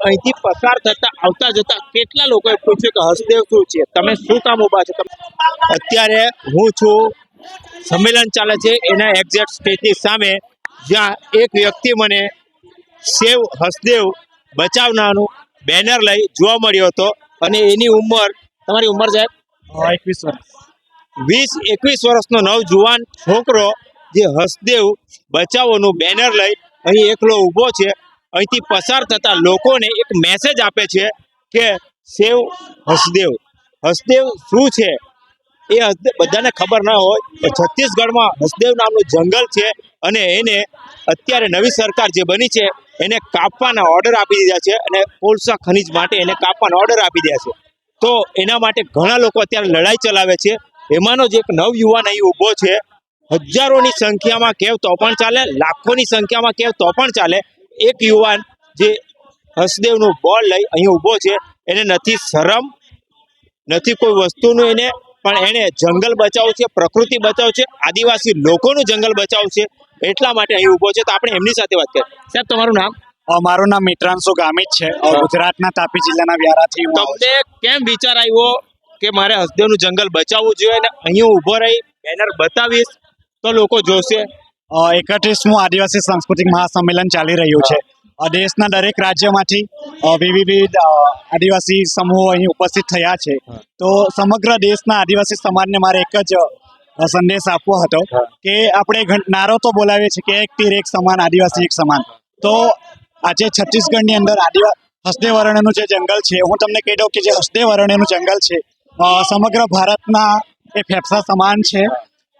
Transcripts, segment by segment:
અહીંથી પસાર થતા, આવતા જતા કેટલા લોકોએ પૂછ્યું કે હસદેવ શું છે? તમે શું કામ ઊભા છો? અત્યારે હું છું, સંમેલન ચાલે છે, એના એક્ઝેક્ટ સ્ટેજની સામે, જ્યાં એક વ્યક્તિ મને સેવ હસદેવ બચાવનાનું બેનર લઈ જોવા મળ્યો હતો. અને એની ઉંમર, તમારી ઉંમર સાહેબ? એકવીસ વીસ, એકવીસ વર્ષનો નવજુવાન છોકરો જે હસદેવ બચાવોનું બેનર લઈ અહીં એકલો ઊભો છે. અહીંથી પસાર થતા લોકોને એક મેસેજ આપે છે કે સેવ હસદેવ. હસદેવ શું છે? એ બધાને ખબર ના હોય તો છત્તીસગઢમાં હસદેવ નામનું જંગલ છે અને એને અત્યારે નવી સરકાર જે બની છે, એને કાપવાના ઓર્ડર આપી દીધા છે અને કોલસા ખનીજ માટે એને કાપવાના ઓર્ડર આપી દીધા છે. તો એના માટે ઘણા લોકો અત્યારે લડાઈ ચલાવે છે. એમાંનો જ એક નવ યુવાન અહીં ઊભો છે. હજારોની સંખ્યામાં કેવ તો પણ ચાલે, લાખોની સંખ્યામાં કેવ તો પણ ચાલે. એક યુવાન જે હસદેવનું બોલ લઈ અહીં ઊભો છે, એને નથી શરમ, નથી કોઈ વસ્તુનું એને, પણ એને જંગલ બચાવવું છે, પ્રકૃતિ બચાવ છે, આદિવાસી લોકોનું જંગલ બચાવવું છે, એટલા માટે અહીં ઊભો છે. તો આપણે એમની સાથે વાત કરીએ. સાહેબ, તમારું નામ? મારું નામ મિત્રાંશુ ગામિત છે. ગુજરાતના તાપી જિલ્લાના વ્યારાથી તમને કેમ વિચાર આવ્યો કે મારે હસદેવનું જંગલ બચાવવું જોઈએ અને અહીં ઊભો રહી બેનર બતાવીશ? તો લોકો જોશે. એકત્રીસમું આદિવાસી સાંસ્કૃતિક મહાસંમેલન ચાલી રહ્યું છે. દેશના દરેક રાજ્યમાંથી વિવિધ આદિવાસી સમૂહો અહીં ઉપસ્થિત થયા છે. તો સમગ્ર દેશના આદિવાસી સમાજને મારે એક જ સંદેશ આપવો હતો કે આપણે નારો તો બોલાવીએ છીએ કે એક તીર એક સમાન આદિવાસી એક સમાન. તો આજે છત્તીસગઢની અંદર આદિવા અરણ્યનું જે જંગલ છે હું તમને કહી દઉં કે જે અરણ્યનું જંગલ છે સમગ્ર ભારતના એ ફેફસા સમાન છે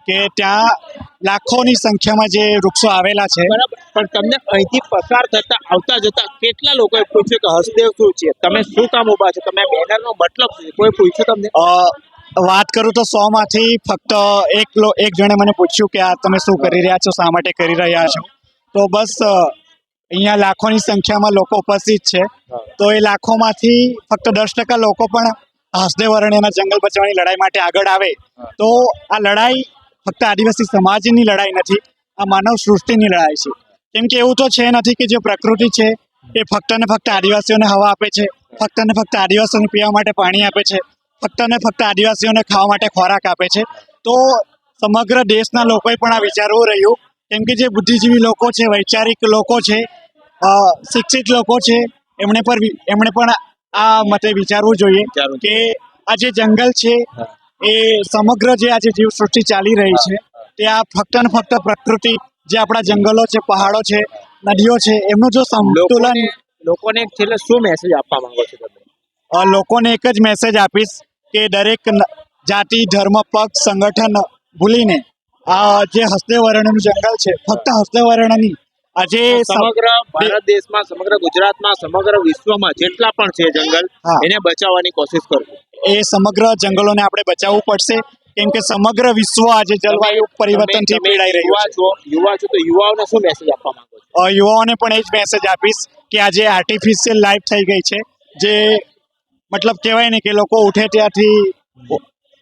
કે ત્યાં લાખોની સંખ્યામાં જે વૃક્ષો આવેલા છે. પણ તમને અહીંથી પસાર થતા આવતા જતા કેટલા લોકોએ પૂછ્યું કે હસદેવ શું છે? તમે શું કામ ઊભા છો? તમે બેનરનો મતલબ શું કોઈ પૂછ્યું તમને? વાત કરું તો સો માંથી ફક્ત એક એક જણે મને પૂછ્યું કે આ તમે શું કરી રહ્યા છો શા માટે કરી રહ્યા છો? તો બસ અહીંયા લાખોની સંખ્યામાં લોકો ઉપસ્થિત છે. તો એ લાખોમાંથી ફક્ત દસ ટકા લોકો પણ હસદેવ અરણ્યના જંગલ બચાવવાની લડાઈ માટે આગળ આવે. તો આ લડાઈ ફક્ત આદિવાસી સમાજની લડાઈ નથી આ માનવ સૃષ્ટિની લડાઈ છે. કેમ કે એવું તો છે નથી કે જે પ્રકૃતિ છે એ ફક્ત ને ફક્ત આદિવાસીઓને હવા આપે છે ફક્ત ને ફક્ત આદિવાસીઓને પીવા માટે પાણી આપે છે ફક્ત ને ફક્ત આદિવાસીઓને ખાવા માટે ખોરાક આપે છે. તો સમગ્ર દેશના લોકોએ પણ આ વિચારવું રહ્યું કેમ કે જે બુદ્ધિજીવી લોકો છે વૈચારિક લોકો છે શિક્ષિત લોકો છે એમણે પર એમણે પણ આ મતે વિચારવું જોઈએ કે આ જે જંગલ છે એ સમગ્ર જે આજે જીવસૃષ્ટિ ચાલી રહી છે તે આ ફક્ત ને ફક્ત પ્રકૃતિ જે આપણા જંગલો છે પહાડો છે નદીઓ છે એમનું જો સંતુલન લોકોને લોકોને છેલ્લે શું મેસેજ આપવા માંગો છો તમે? લોકોને એક જ મેસેજ આપીશ કે દરેક જાતિ ધર્મ પક્ષ સંગઠન ભૂલીને આ જે હસ્દેવ અરણ્યનું જંગલ છે ફક્ત હસ્દેવ વર્ણની આજે સમગ્ર ભારત દેશમાં સમગ્ર ગુજરાતમાં સમગ્ર વિશ્વમાં જેટલા પણ છે જંગલ એને બચાવવાની કોશિશ કરજો એ સમગ્ર જંગલોને આપણે બચાવવું પડશે કેમ કે સમગ્ર વિશ્વ આજે જલવાયુ પરિવર્તનથી પીડાઈ રહ્યું છે. યુવા છો તો યુવાઓને શું મેસેજ આપવા માંગો છો? યુવાઓને પણ એ જ મેસેજ આપીશ કે આજે આર્ટિફિશિયલ લાઈફ થઈ ગઈ છે જે મતલબ કહેવાય ને કે લોકો ઉઠે ત્યાંથી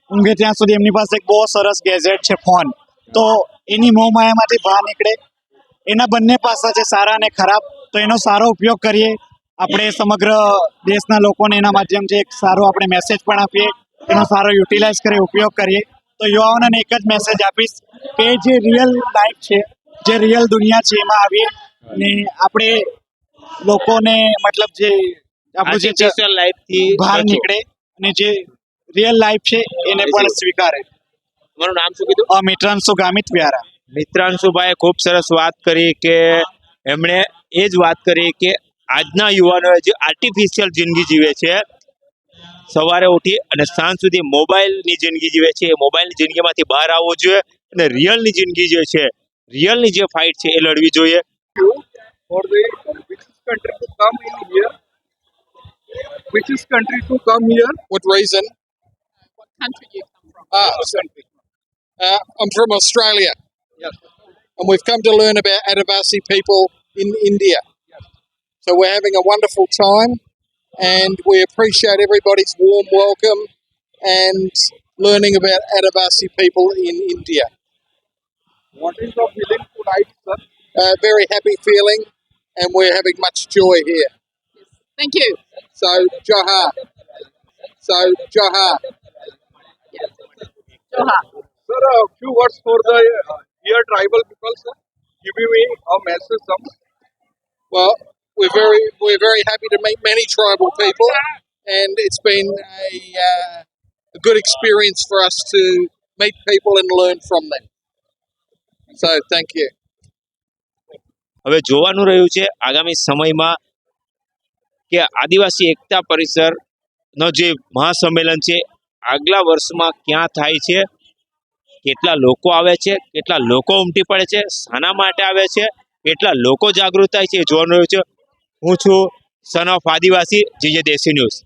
ઊંઘે ત્યાં સુધી એમની પાસે એક બહુ સરસ ગેજેટ છે ફોન તો એની મોહ માયામાંથી બહાર નીકળે. એના બંને પાસા છે સારા અને ખરાબ. તો એનો સારો ઉપયોગ કરીએ. આપણે સમગ્ર દેશના લોકોને એના માધ્યમથી એક સારો આપણે મેસેજ પણ આપીએ. એનો સારો યુટિલાઇઝ કરીએ ઉપયોગ કરીએ. તો યુવાઓને એક જ મેસેજ આપીશ કે જે રિયલ લાઈફ છે જે રિયલ દુનિયા છે એમાં આવીએ ને આપણે લોકોને મતલબ જે આપણું જે લાઈફથી બહાર નીકળે અને જે રિયલ લાઈફ છે એને પણ સ્વીકારે. તમારું નામ શું કીધું અ, મિત્રાંશુ ગામિત વ્યારા મિત્રાંશુભાઈએ ખૂબ સરસ વાત કરી કે એમણે એ જ વાત કરી કે આજના યુવાનોએ જે આર્ટિફિશિયલ જિંદગી જીવે છે સવારે ઉઠી અને સાંજ સુધી મોબાઈલની જિંદગી જીવે છે એ મોબાઈલની જિંદગીમાંથી બહાર આવવું જોઈએ અને રિયલની જિંદગી જે છે રિયલની જે ફાઇટ છે એ લડવી જોઈએ For the which country to come in here? Which is country to come here? What reason? what country you come from. Ah, country. Uh, I'm from Australia. And we've come to learn about Adivasi people in India. So we're having a wonderful time and we appreciate everybody's warm welcome and learning about Adivasi people in India. What is the feeling tonight, sir? Uh, very happy feeling, and we're having much joy here. Thank you. So, Johar. So, Johar. Johar Sir, a few words for the uh, here tribal people, sir. Give me a message, some. Well, we're very we're very happy to meet many tribal people, and it's been a, uh, a good experience for us to meet people and learn from them. So, thank you. હવે જોવાનું રહ્યું છે આગામી સમયમાં કે આદિવાસી એકતા પરિસર નો જે મહાસંમેલન છે આગલા વર્ષમાં ક્યાં થાય છે કેટલા લોકો આવે છે, કેટલા લોકો ઉમટી પડે છે, શાના માટે આવે છે, કેટલા લોકો જાગૃત થાય છે જોવાનું રહ્યું છે હું છું સન ઓફ આદિવાસી જે દેશી ન્યૂઝ